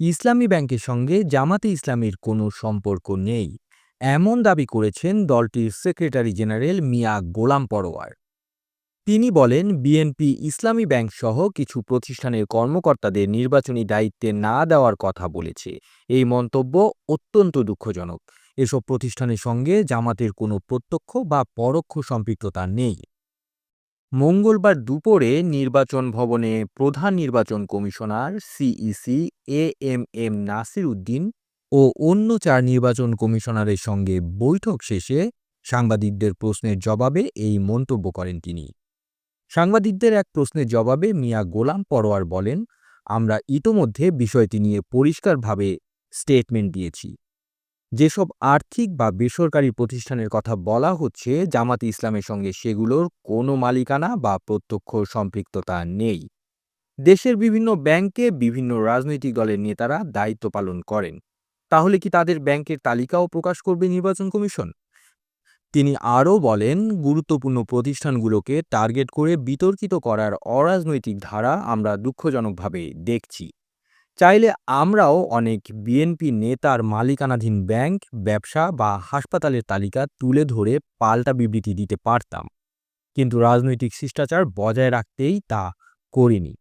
ইসলামী ব্যাংকের সঙ্গে জামাতে ইসলামীর কোনো সম্পর্ক নেই, এমন দাবি করেছেন দলটির সেক্রেটারি জেনারেল মিয়া গোলাম পরোয়ার। তিনি বলেন, বিএনপি ইসলামী ব্যাংক সহ কিছু প্রতিষ্ঠানের কর্মকর্তাদের নির্বাচনী দায়িত্বে না দেওয়ার কথা বলেছে। এই মন্তব্য অত্যন্ত দুঃখজনক। এসব প্রতিষ্ঠানের সঙ্গে জামাতের কোনো প্রত্যক্ষ বা পরোক্ষ সম্পৃক্ততা নেই। মঙ্গলবার দুপুরে নির্বাচন ভবনে প্রধান নির্বাচন commissioner CEC A M M Nasir Uddin ও অন্য চার নির্বাচন কমিশনারের সঙ্গে বৈঠক শেষে সাংবাদিকদের প্রশ্নের জবাবে এই মন্তব্য করেন তিনি। সাংবাদিকদের এক প্রশ্নের জবাবে মিয়া গোলাম পরোয়ার বলেন, আমরা ইতোমধ্যে বিষয়টি নিয়ে পরিষ্কারভাবে স্টেটমেন্ট দিয়েছি। যেসব আর্থিক বা বেসরকারি প্রতিষ্ঠানের কথা বলা হচ্ছে, জামাতে ইসলামের সঙ্গে সেগুলোর কোনো মালিকানা বা প্রত্যক্ষ সম্পৃক্ততা নেই। দেশের বিভিন্ন ব্যাংকে বিভিন্ন রাজনৈতিক দলের নেতারা দায়িত্ব পালন করেন। তাহলে কি তাদের ব্যাংকের তালিকাও প্রকাশ করবে নির্বাচন কমিশন? তিনি আরও বলেন, গুরুত্বপূর্ণ প্রতিষ্ঠানগুলোকে টার্গেট করে বিতর্কিত করার অরাজনৈতিক ধারা আমরা দুঃখজনকভাবে দেখছি। চাইলে আমরাও অনেক বিএনপি নেতার মালিকানাধীন ব্যাংক, ব্যবসা বা হাসপাতালের তালিকা তুলে ধরে পাল্টা বিবৃতি দিতে পারতাম। কিন্তু রাজনৈতিক শিষ্টাচার বজায় রাখতেই তা করিনি।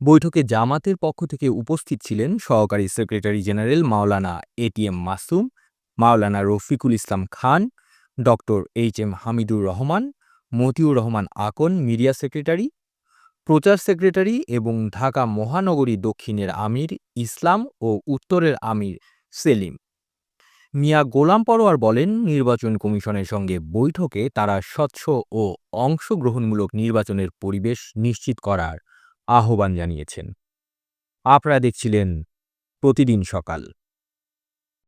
বৈঠকে জামাতের পক্ষ থেকে উপস্থিত ছিলেন সহকারী secretary general Maulana ATM Masum, Maulana Rafiqul Islam Khan, doctor H M Hamidur Rahman, Motiur Rahman Akon, media secretary প্রচার সেক্রেটারি এবং ঢাকা মহানগরী দক্ষিণের আমির ইসলাম ও উত্তরের আমির সেলিম। মিয়া গোলাম পরোয়ার বলেন, নির্বাচন কমিশনের সঙ্গে বৈঠকে তারা স্বচ্ছ ও অংশগ্রহণমূলক নির্বাচনের পরিবেশ নিশ্চিত করার আহ্বান জানিয়েছেন। আপনারা দেখছিলেন প্রতিদিন সকাল।